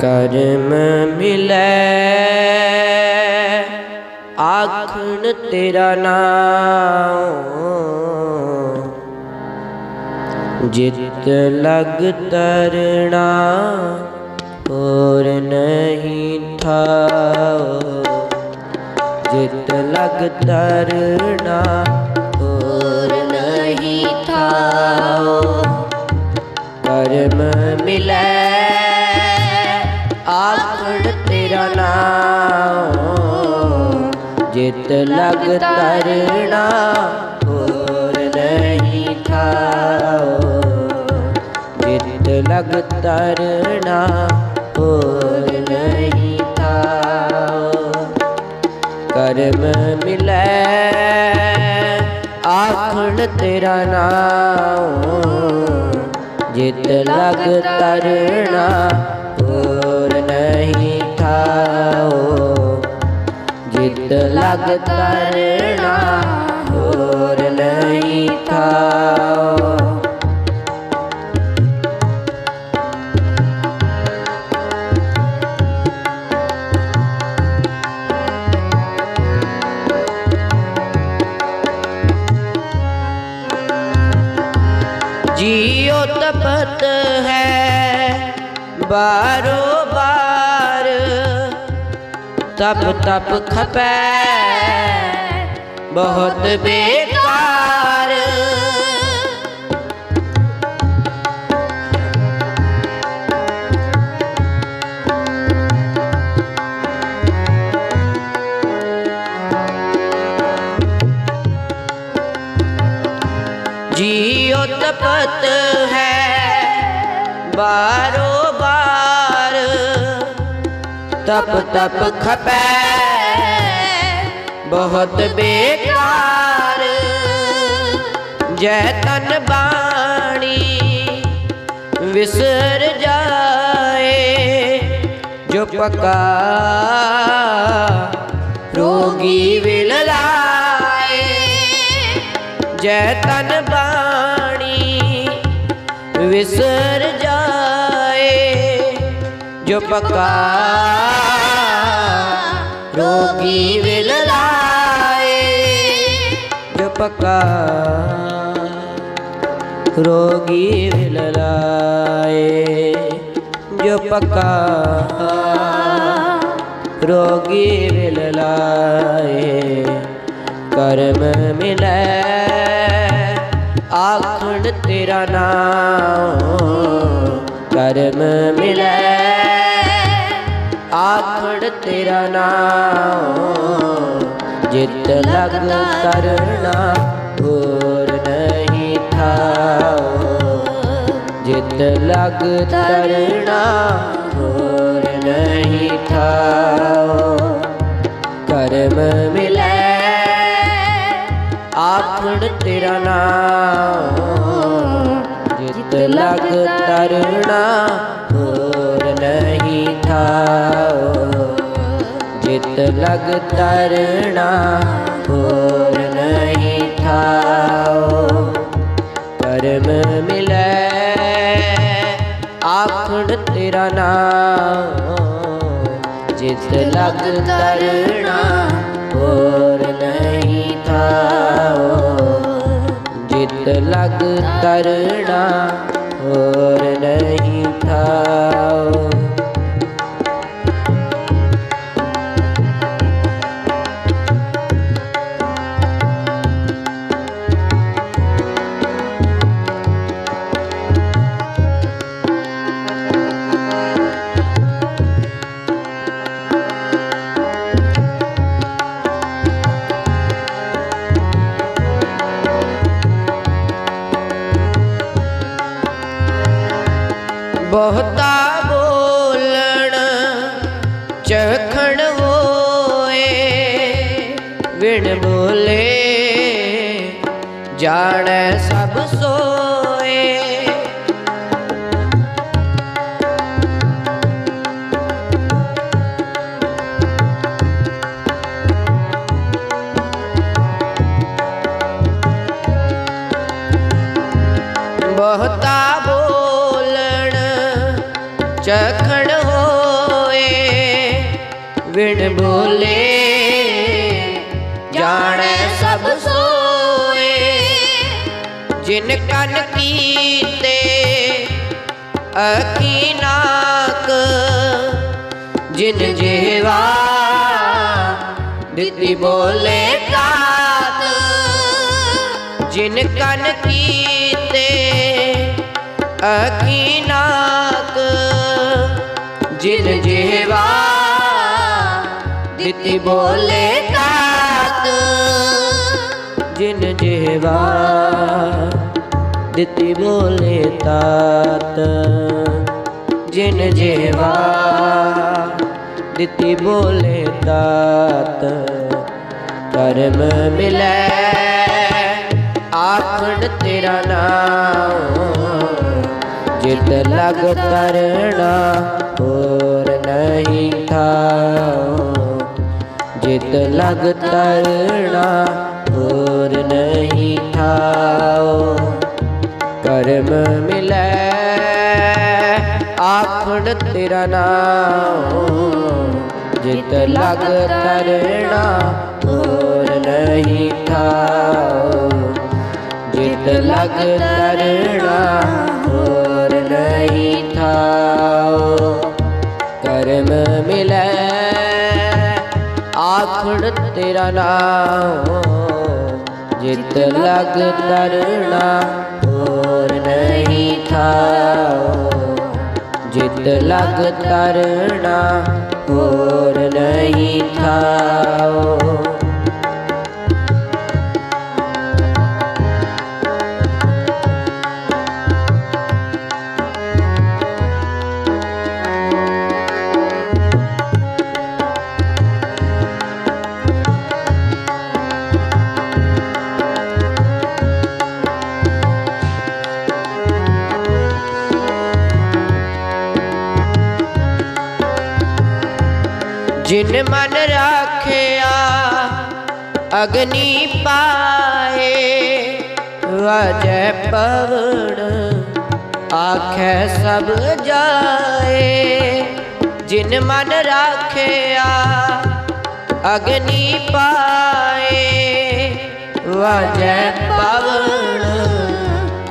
ਕਰਮ ਮਿਲੈ। ਆਖਣ ਤੇਰਾ ਨਾਮ ਜਿਤ ਲਗ ਤਰਣਾ, ਹੋਰ ਨਹੀਂ ਥਾਓ ਜਿਤ ਲਗ ਤਰਣਾ, ਹੋਰ ਨਹੀਂ ਥਾਓ ਕਰਮ ਮਿਲੈ। ਤੇਰਾ ਜਿਤ ਲਗ ਤਰਣਾ, ਹੋਰ ਨਹੀਂ ਥਾਓ ਜਿਤ ਲਗ ਤਰਣਾ, ਹੋਰ ਨਹੀਂ ਥਾਓ ਕਰਮ ਮਿਲੈ, ਆਖਣ ਤੇਰਾ ਨਾਮ ਜਿਤ ਲਗ ਤਰਣਾ ਜਿਤ ਲਗ ਤਰਣਾ ਹੋਰ ਨਹੀਂ ਥਾਓ ਜੀਉ ਤਪਤ ਹੈ ਬਾਰੋ ਬਾਰ ਤਪ ਤਪ ਖਪੈ। ਬਹੁਤ ਬੇਕਾਰ। ਜੀਉ ਤਪਤ ਹੈ ਬਾਰੋ ਤਪ ਤਪ ਖਪੈ। ਬਹੁਤ ਬੇਕਾਰ। ਜੈ ਤਨ ਬਾਣੀ ਵਿਸਰ ਜਾਏ, ਜੋ ਪਕਾ ਰੋਗੀ ਵਿਲ ਲਾਏ। ਜੈ ਤਨ ਬਾਣੀ ਵਿਸਰ ਜਾਏ ਜੋ ਪਕਾ ਰੋਗੀ ਵਿਲ ਲਾਏ। ਜੋ ਪਕਾ ਰੋਗੀ ਵਿਲ ਲਾਏ। ਜੋ ਪਕਾ ਰੋਗੀ ਵਿਲ ਲਾਏ। ਕਰਮ ਮਿਲੈ, ਆਖਣ ਤੇਰਾ ਨਾਮ। ਕਰਮ ਮਿਲੈ। ਆਖੜ ਤੇਰਾ ਨਾਮ ਜਿਤ ਲਗ ਕਰਨਾ ਹੋਰ ਨਹੀਂ ਥਾਓ ਜਿਤ ਲਗ ਤਰਣਾ, ਹੋਰ ਨਹੀਂ ਥਾਓ ਕਰਮ ਮਿਲੈ। ਆਖੜ ਤੇਰਾ ਨਾਮ ਜਿਤ ਲਗ ਤਰਣਾ, ਹੋਰ ਨਹੀਂ ਥਾਓ। ਜਿਤ ਲਗ ਤਰਣਾ, ਹੋਰ ਨਹੀਂ ਥਾਓ। ਕਰਮ ਮਿਲੈ, ਆਖਣ ਤੇਰਾ ਨਾਮ। ਜਿਤ ਲਗ ਤਰਣਾ, ਹੋਰ ਨਹੀਂ ਥਾਓ। ਜਿਤ ਲਗ ਤਰਣਾ ਹੋਰ ਨਹੀਂ ਥਾਓ ਵਿਣ ਬੋਲੇ ਜਾਣੈ ਸਭ ਸੋਏ। ਬਹੁਤਾ ਬੋਲਣ ਚਖਣ ਹੋ ਵਿਣ ਬੋਲੇ। ਜਿਨ ਕਨ ਕੀਤੇ ਅਕੀ ਨਾਕ, ਜਿਨ ਜੇਵਾ ਦਿੱਤੀ ਬੋਲੇ ਤਾਤ ਜਿਨ ਕਨ ਕੀਤੇ, ਅਖੀ ਨਾਕ, ਜਿਨ ਜੇਵਾ ਦਿੱਤੀ ਬੋਲੇ ਤਾਤ ਜਿਨ ਜੀਵਾ ਦਿੱਤੀ ਬੋਲੇ ਤਾਤ। ਜਿਨ ਜੀਵਾ ਦਿੱਤੀ ਬੋਲੇ ਤਾਤ। ਕਰਮ ਮਿਲੈ, ਆਖਣ ਤੇਰਾ ਨਾਮ। ਜਿਤ ਲਗ ਕਰਣਾ ਹੋਰ ਨਹੀਂ ਥਾ ਜਿਤ ਲਗ ਤਰਣਾ ਹੋਰ ਨਹੀਂ ਆਖਣ ਨਾਮ ਜਿਤ ਲਗ ਤਰਣਾ ਹੋਰ ਨਹੀਂ ਥਾਉ। ਜਿਤ ਲਗ ਤਰਣਾ ਹੋਰ ਨਹੀਂ ਥਾਉ। ਕਰਮ ਮਿਲੈ, ਆਖਣ ਤੇਰਾ ਨਾਮ। ਜਿਤ ਲਗ ਤਰਣਾ ਹੋਰ ਨਹੀਂ ਥਾਉ। ਜਿਤ ਲਗ ਤਰਣਾ ਹੋਰ ਨਹੀਂ ਥਾਓ। ਜਿਨ ਮਨ ਰਾਖਿਆ, ਅਗਨੀ ਪਾਏ। ਵਜੈ ਪਵਣ ਆਖੈ ਸਭ ਜਾਏ। ਜਿਨ ਮਨ ਰਾਖਿਆ, ਅਗਨੀ ਪਾਏ। ਵਜੈ ਪਵਣ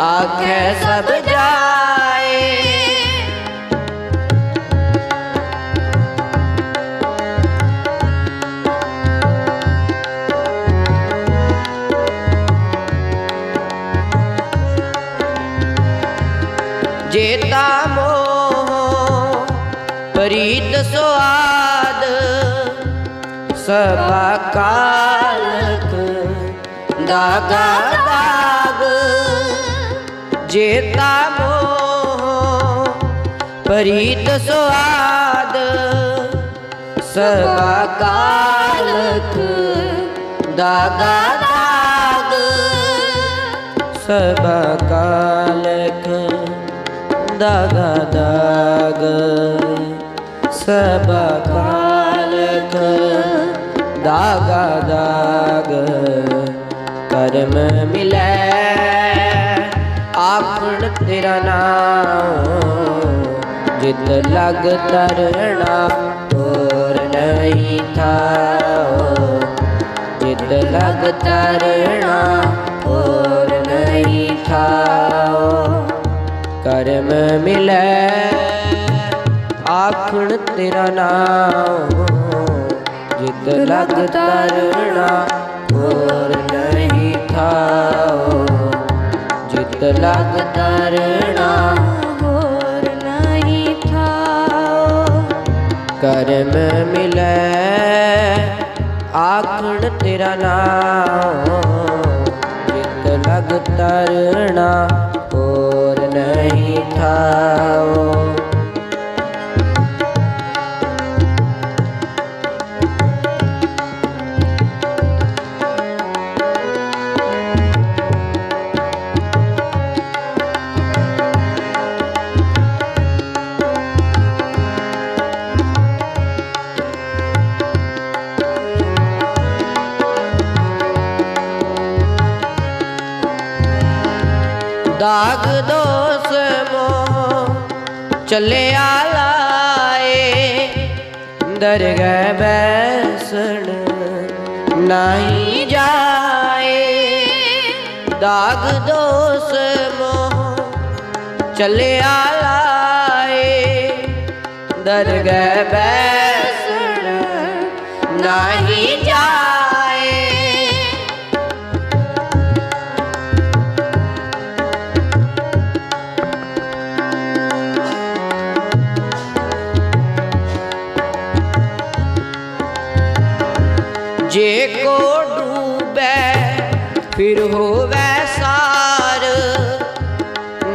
ਆਖੈ ਸਭ ਜਾਏ। ਕਾਲਕ ਦਾਗਾ ਦਾਗ ਜੇਤਾ ਮੋਹ ਪ੍ਰੀਤ ਸੁਆਦ ਸਭਾ ਕਾਲਕ ਦਾਗਾ ਦਾਗ ਸਭਾ ਕਾਲਕ ਦਾਗਾ ਦਾਗ ਸਭਾ ਕਾਲਕ ਦਾਗਾ ਦਾਗ ਕਰਮ ਮਿਲੈ। ਆਖਣ ਤੇਰਾ ਨਾਮ, ਜਿਤ ਲਗ ਤਰਣਾ, ਹੋਰ ਨਹੀਂ ਥਾਉ। ਜਿਤ ਲਗ ਤਰਣਾ, ਹੋਰ ਨਹੀਂ ਥਾਉ। ਕਰਮ ਮਿਲੈ, ਆਖਣ ਤੇਰਾ ਨਾਮ ਜਿਤ ਲਗ ਤਰਣਾ, ਹੋਰ ਨਹੀਂ ਥਾਉ ਜਿਤ ਲਗ ਤਰਣਾ, ਹੋਰ ਨਹੀਂ ਥਾਉ ਕਰਮ ਮਿਲੈ, ਆਖਣ ਤੇਰਾ ਨਾਮ। ਜਿਤ ਲਗ ਤਰਣਾ, ਹੋਰ ਨਹੀਂ ਥਾਉ ਚੱਲਿਆ ਲਾਏ ਦਰਗਹਿ ਬੈਸਣ ਨਹੀਂ ਜਾਏ। ਦਾਗ ਦੋਸ ਮੋਹ ਚੱਲਿਆ ਲਾਏ ਦਰਗਹਿ ਬੈਸਣ ਨਹੀਂ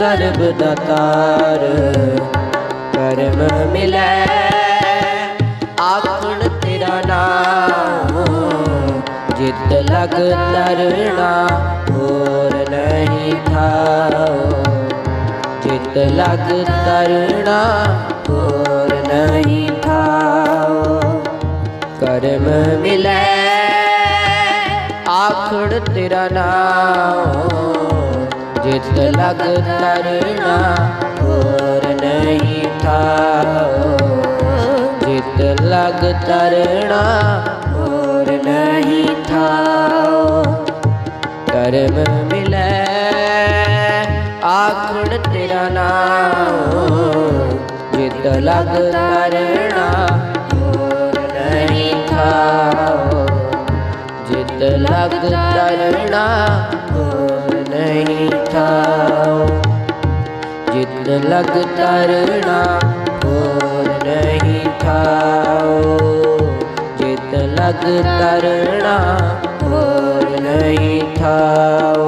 ਸਰਬ ਦਾਤਾਰ ਕਰਮ ਮਿਲੈ ਆਖਣ ਤੇਰਾ ਨਾਮ। ਜਿਤ ਲਗ ਤਰਣਾ, ਹੋਰ ਨਹੀਂ ਥਾਓ ਜਿਤ ਲਗ ਤਰਣਾ, ਹੋਰ ਨਹੀਂ ਥਾਓ ਕਰਮ ਮਿਲੈ ਆਖੜ ਤੇਰਾ ਨਾਮ। ਜਿਤ ਲਗ ਤਰਣਾ ਹੋਰ ਨਹੀਂ ਥਾਓ ਜਿਤ ਲਗ ਤਰਣਾ ਹੋਰ ਨਹੀਂ ਥਾਓ ਕਰਮ ਮਿਲੈ, ਆਖਣ ਤੇਰਾ ਨਾਮ। ਜਿਤ ਲਗ ਤਰਣਾ ਹੋਰ ਨਹੀਂ ਥਾਓ ਜਿਤ ਲਗ ਤਰਣਾ ਹੋਰ ਨਹੀਂ ਥਾਓ ਜਿਤ ਲਗ ਤਰਣਾ ਹੋਰ ਨਹੀਂ ਥਾਓ ਜਿਤ ਲਗ ਤਰਣਾ ਹੋਰ ਨਹੀਂ ਥਾਓ